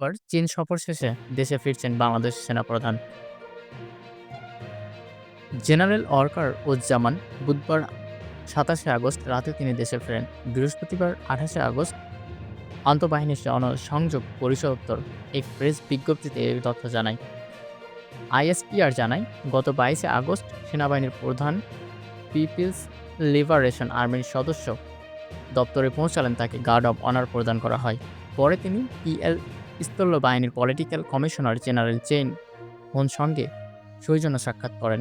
বুধবার চীন সফর শেষে দেশে ফিরছেন বাংলাদেশ সেনাপ্রধান। জেনারেল ওয়ার্কার উজ্জামান বুধবার সাতাশে আগস্ট রাতে তিনি দেশে ফেরেন। বৃহস্পতিবার আঠাশে আগস্ট আন্তঃবাহিনী জনসংযোগ পরিষদপ্তর এক প্রেস বিজ্ঞপ্তিতে এই তথ্য জানায়। আইএসপিআর জানায়, গত বাইশে আগস্ট সেনাবাহিনীর প্রধান পিপিলস লিবারেশন আর্মির সদস্য দপ্তরে পৌঁছালেন তাকে গার্ড অব অনার প্রদান করা হয়। পরে তিনি পিএল স্থল বাহিনীর পলিটিক্যাল কমিশনার জেনারেল চেন হোন সঙ্গে সৌজন্য সাক্ষাৎ করেন।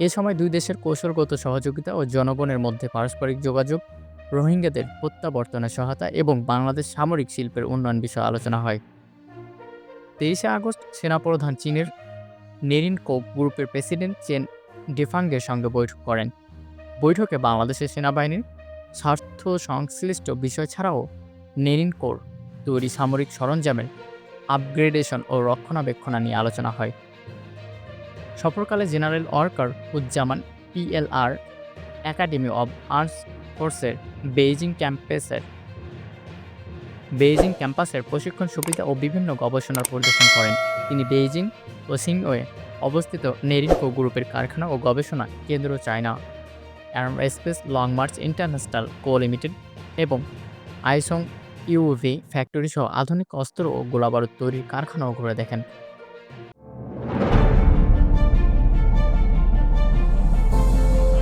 এ সময় দুই দেশের কৌশলগত সহযোগিতা ও জনগণের মধ্যে পারস্পরিক যোগাযোগ, রোহিঙ্গাদের প্রত্যাবর্তনের সহায়তা এবং বাংলাদেশ সামরিক শিল্পের উন্নয়ন বিষয়ে আলোচনা হয়। তেইশে আগস্ট সেনাপ্রধান চীনের নেরিন কোপ গ্রুপের প্রেসিডেন্ট চেন ডিফাঙ্গের সঙ্গে বৈঠক করেন। বৈঠকে বাংলাদেশের সেনাবাহিনীর স্বার্থ সংশ্লিষ্ট বিষয় ছাড়াও নেরিন কোর তৈরি সামরিক সরঞ্জামের আপগ্রেডেশন ও রক্ষণাবেক্ষণা নিয়ে আলোচনা হয়। সফরকালে general Waker Uzzaman PLR academy of arms ফোর্সের বেইজিং ক্যাম্পাসের বেইজিং ক্যাম্পাসের প্রশিক্ষণ সুবিধা ও বিভিন্ন গবেষণার পরিদর্শন করেন। তিনি বেইজিং ও সিংওয়ে অবস্থিত নেরিনকো গ্রুপের কারখানা ও গবেষণা কেন্দ্র China aerospace long march international co limited এবং আইসং ইউভি ফ্যাক্টরি সহ আধুনিক অস্ত্র ও গোলাবারুদ তৈরির কারখানাও ঘুরে দেখেন।